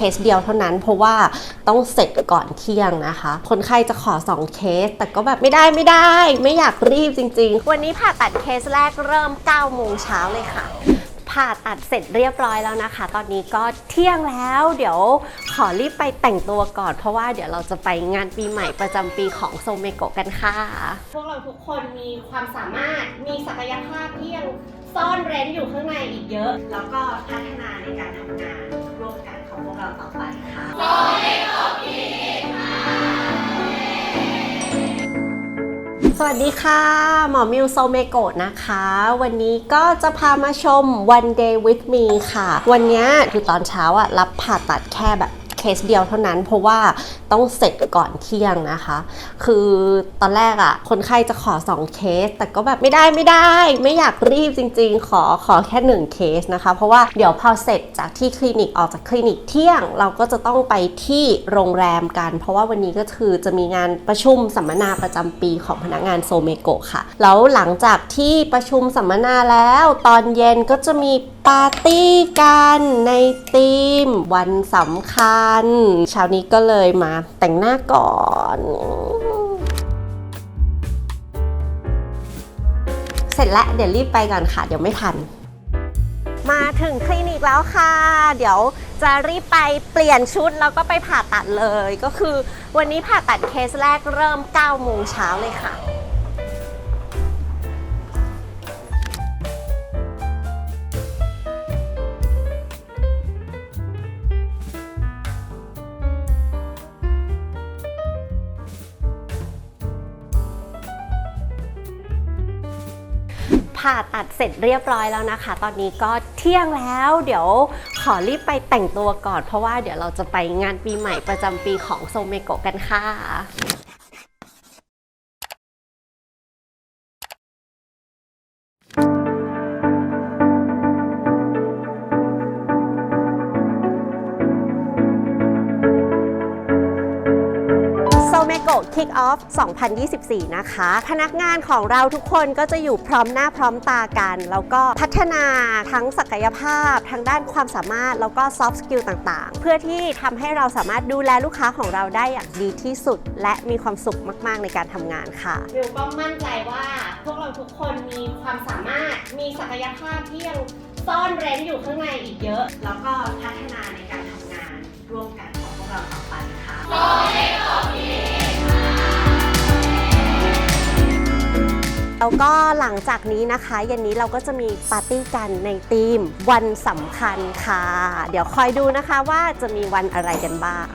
เคสเดียวเท่านั้น เพราะว่าต้องเสร็จก่อนเที่ยงนะคะ คนไข้จะขอ 2 เคส แต่ก็แบบไม่ได้ไม่ได้ ไม่อยากรีบจริง ๆ วันนี้ผ่าตัดเคสแรกเริ่ม9โมงเช้าเลยค่ะผ่าตัดเสร็จเรียบร้อยแล้วนะคะ ตอนนี้ก็เที่ยงแล้ว เดี๋ยวขอรีบไปแต่งตัวก่อน เพราะว่าเดี๋ยวเราจะไปงานปีใหม่ประจำปีของโซเมโกะกันค่ะ พวกเราทุกคนมีความสามารถ มีศักยภาพที่ยังซ่อนเร้นอยู่ข้างในอีกเยอะ แล้วก็พัฒนาในการทำงานร่วมกันของ พวกเราต่อไปค่ะสวัสดีค่ะ หมอมิวโซเมโกะนะคะ วันนี้ก็จะพามาชม One Day with me ค่ะ วันนี้คือตอนเช้าอะรับผ่าตัดแค่แบบ เคสเดียวเท่านั้น เพราะว่าต้องเสร็จก่อนเที่ยงนะคะ คือตอนแรกอะคนไข้จะขอ 2 เคส แต่ก็แบบไม่ได้ไม่ได้ ไม่อยากรีบจริง ๆ ขอขอแค่ 1 เคสนะคะ เพราะว่าเดี๋ยวพอเสร็จจากที่คลินิกออกจากคลินิกเที่ยง เราก็จะต้องไปที่โรงแรมกัน เพราะว่าวันนี้ก็คือจะมีงานประชุมสัมมนาประจำปีของพนักงานโซเมโกะค่ะ แล้วหลังจากที่ประชุมสัมมนาแล้ว ตอนเย็นก็จะมี ปาร์ตี้กันในทีมวันสำคัญ เช้านี้ก็เลยมาแต่งหน้าก่อนเสร็จแล้วเดี๋ยวรีบไปก่อนค่ะ เดี๋ยวไม่ทัน มาถึงคลินิกแล้วค่ะ เดี๋ยวจะรีบไปเปลี่ยนชุดแล้วก็ไปผ่าตัดเลย ก็คือวันนี้ผ่าตัดเคสแรกเริ่ม9โมงเช้าเลยค่ะ ผ่าตัดเสร็จเรียบร้อยแล้วนะคะ ตอนนี้ก็เที่ยงแล้ว เดี๋ยวขอรีบไปแต่งตัวก่อน เพราะว่าเดี๋ยวเราจะไปงานปีใหม่ประจำปีของโซเมโกะกันค่ะ เมโกะ Kick Off 2024 นะคะ พนักงานของเราทุกคนก็จะอยู่พร้อมหน้าพร้อมตากัน แล้วก็พัฒนาทั้งศักยภาพทางด้านความสามารถแล้วก็ soft skill ต่างๆ เพื่อที่ทำให้เราสามารถดูแลลูกค้าของเราได้อย่างดีที่สุด และมีความสุขมาก ๆ ในการทำงานค่ะ วิวก็มั่นใจว่า พวกเราทุกคนมีความสามารถมีศักยภาพที่ยังซ่อนเร้นอยู่ข้างในอีกเยอะ แล้วก็พัฒนา แล้วก็หลังจากนี้นะคะเย็นนี้เราก็จะมีปาร์ตี้กันในธีมวันสำคัญค่ะ เดี๋ยวคอยดูนะคะว่าจะมีวันอะไรกันบ้าง